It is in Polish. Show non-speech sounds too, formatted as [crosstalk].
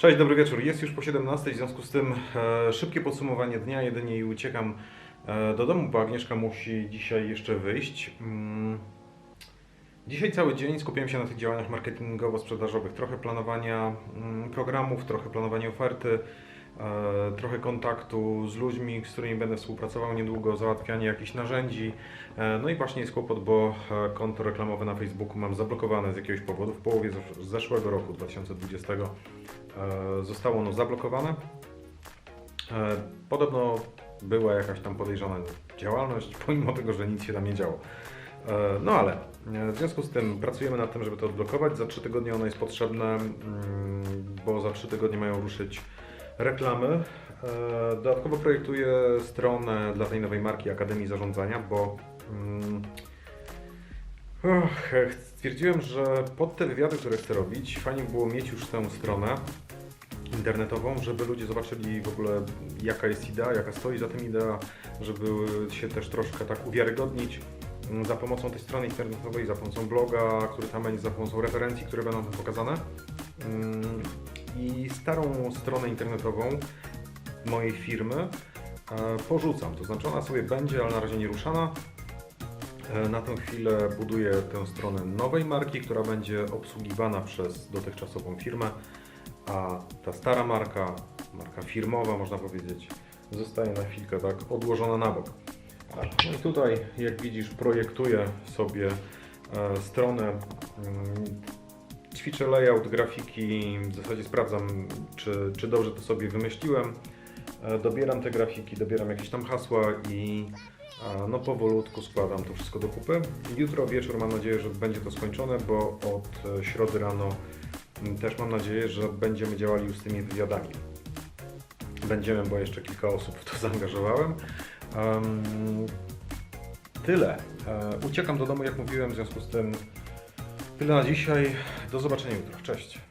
Cześć, dobry wieczór. Jest już po 17, w związku z tym e, szybkie podsumowanie dnia, jedynie i uciekam e, do domu, bo Agnieszka musi dzisiaj jeszcze wyjść. Mm. Dzisiaj cały dzień skupiłem się na tych działaniach marketingowo-sprzedażowych. Trochę planowania mm, programów, trochę planowania oferty, e, trochę kontaktu z ludźmi, z którymi będę współpracował niedługo, załatwianie jakichś narzędzi. E, No i właśnie jest kłopot, bo e, konto reklamowe na Facebooku mam zablokowane z jakiegoś powodu. W połowie zesz- zeszłego roku, 2020, e, zostało ono zablokowane. E, Podobno była jakaś tam podejrzana działalność, [laughs] pomimo tego, że nic się tam nie działo. E, No ale e, w związku z tym pracujemy nad tym, żeby to odblokować. Za 3 tygodnie ono jest potrzebne, mm, bo za 3 tygodnie mają ruszyć reklamy. E, Dodatkowo projektuję stronę dla tej nowej marki Akademii Zarządzania, bo mm, och, stwierdziłem, że pod te wywiady, które chcę robić, fajnie by było mieć już tę stronę internetową, żeby ludzie zobaczyli w ogóle jaka jest idea, jaka stoi za tym idea, żeby się też troszkę tak uwiarygodnić mm, za pomocą tej strony internetowej, za pomocą bloga, który tam będzie, za pomocą referencji, które będą tam pokazane. Mm, I starą stronę internetową mojej firmy e, porzucam, to znaczy ona sobie będzie, ale na razie nie ruszana. E, Na tę chwilę buduję tę stronę nowej marki, która będzie obsługiwana przez dotychczasową firmę, a ta stara marka, marka firmowa można powiedzieć, zostaje na chwilkę tak odłożona na bok. No i tutaj, jak widzisz, projektuję sobie e, stronę, mm, ćwiczę layout grafiki, w zasadzie sprawdzam, czy, czy dobrze to sobie wymyśliłem. E, Dobieram te grafiki, dobieram jakieś tam hasła i a, no powolutku składam to wszystko do kupy. Jutro wieczór mam nadzieję, że będzie to skończone, bo od e, środy rano m, też mam nadzieję, że będziemy działali już z tymi wywiadami. Będziemy, bo jeszcze kilka osób w to [laughs] zaangażowałem. Em, tyle. E, uciekam do domu, jak mówiłem, w związku z tym tyle na dzisiaj. Do zobaczenia jutro. Cześć.